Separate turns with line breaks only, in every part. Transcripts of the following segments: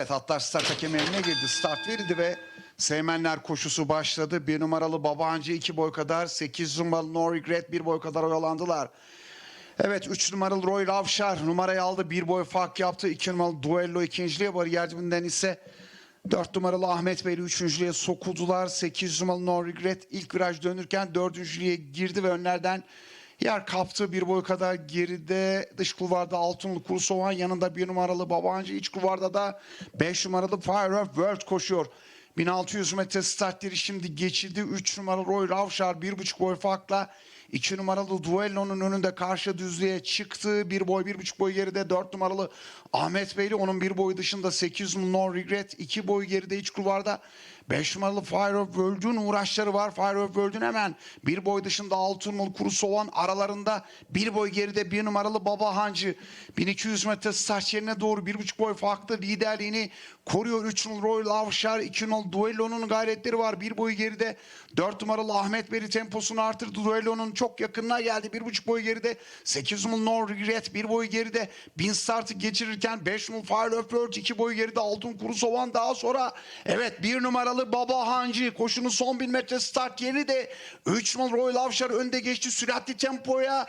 Evet atlar start hakem eline girdi. Start verildi ve Seymenler koşusu başladı. Bir numaralı Babancı iki boy kadar. Sekiz numaralı No Regret bir boy kadar oyalandılar. Evet 3 numaralı Roy Ravşar numarayı aldı. Bir boy fark yaptı. 2 numaralı Duello ikinciliğe bariyer dibinden ise 4 numaralı Ahmet Beyli üçüncülüğe sokuldular. 8 numaralı No Regret ilk viraj dönürken dördüncülüğe girdi ve önlerden yer kaptı. Bir boy kadar geride dış kulvarda Altınlı Kursovan yanında bir numaralı Babancı iç kulvarda da 5 numaralı Fire of World koşuyor. 1600 metre startleri şimdi geçildi. 3 numaralı Roy Ravşar 1,5 boy farkla 2 numaralı Duello'nun önünde karşı düzlüğe çıktı. Bir boy, bir buçuk boy geride 4 numaralı Ahmet Beyli. Onun bir boy dışında 8 numaralı No Regret. 2 boy geride iç kulvarda 5 numaralı Fire of World'ün uğraşları var. Fire of World'ün hemen bir boy dışında 6 numaralı Kuru Soğan aralarında bir boy geride bir numaralı Baba Hancı. 1200 metre start yerine doğru bir buçuk boy farklı liderliğini koruyor. 3 numaralı Royal Avşar, 2 numaralı Duello'nun gayretleri var. Bir boy geride 4 numaralı Ahmet Beri temposunu artırdı. Duello'nun çok yakınına geldi. Bir buçuk boy geride 8 numaralı No Regret bir boy geride. Bin startı geçirirken 5 numaralı Fire of World 2 boy geride Altın Kuru Soğan daha sonra evet bir numaralı Baba Hancı koşunun son 1000 metre start yeri de 3 numaralı Royal Avşar önde geçti süratli tempoya.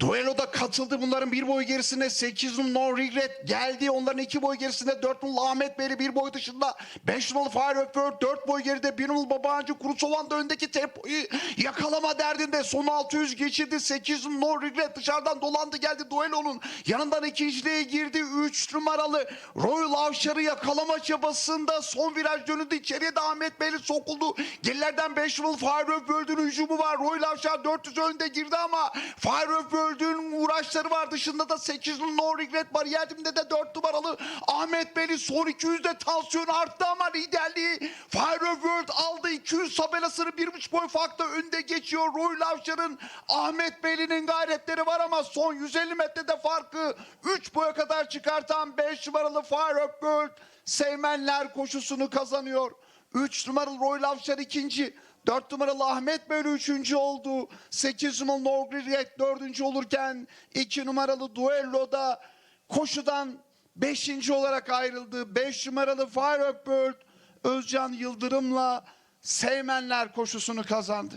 Duelo'da katıldı bunların bir boy gerisinde 8 numaralı No Regret geldi. Onların iki boy gerisinde 4 numaralı Ahmet Beyli bir boy dışında 5 numaralı Fire World 4 boy geride 1 numaralı Babancı Kurusovan da öndeki tempoyu yakalama derdinde son 600 geçirdi. 8 numaralı No Regret dışarıdan dolandı geldi Duelo'nun yanından ikinciliğe girdi. 3 numaralı Royal Avşar'ı yakalama çabasında son viraj dönüldü. İçeriye de Ahmet Beyli sokuldu. Gerilerden 5 numaralı Fire World'ün hücumu var. Royal Avşar 400 önde girdi ama Fire of World'ün uğraşları var. Dışında da 8 numaralı No Regret bariyer dibinde de 4 numaralı Ahmet Beyli son 200'de tansiyon arttı ama liderliği Fire World aldı. 200 tabelasını 1,5 boy farkla önde geçiyor. Royal Avşar'ın Ahmet Beyli'nin gayretleri var ama son 150 metrede farkı 3 boya kadar çıkartan 5 numaralı Fire World Seymenler koşusunu kazanıyor. 3 numaralı Royal Avşar ikinci. 4 numaralı Ahmet Beyli üçüncü oldu. 8 numaralı No Regret dördüncü olurken 2 numaralı Duello'da koşudan 5. olarak ayrıldı. 5 numaralı Fire of Bird Özcan Yıldırım'la Seymenler koşusunu kazandı.